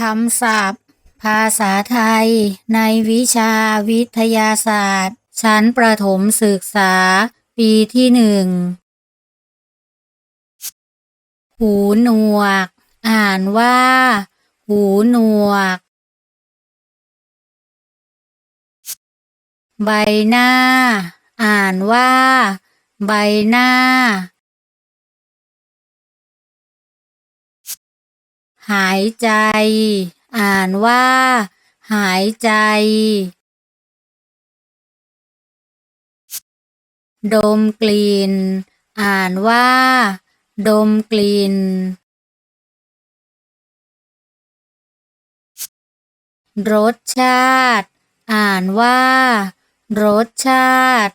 คำศัพท์ ภาษาไทย ในวิชาวิทยาศาสตร์ ชั้นประถมศึกษา ปีที่หนึ่ง หูหนวก อ่านว่า หูหนวก ใบหน้า อ่านว่า ใบหน้า หายใจ อ่านว่า หายใจ ดมกลิ่น อ่านว่า ดมกลิ่น รสชาติ อ่านว่า รสชาติ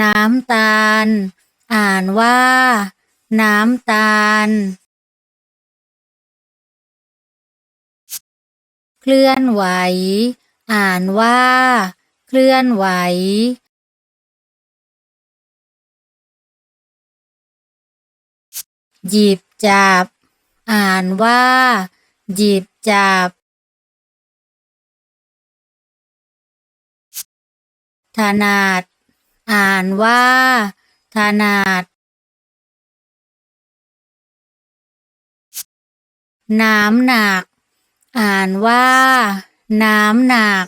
น้ำตาล อ่านว่า น้ำตาล เคลื่อนไหว อ่านว่า เคลื่อนไหว หยิบจับ อ่านว่า หยิบจับถนัด อ่านว่า ขนาด น้ำหนัก อ่านว่า น้ำหนัก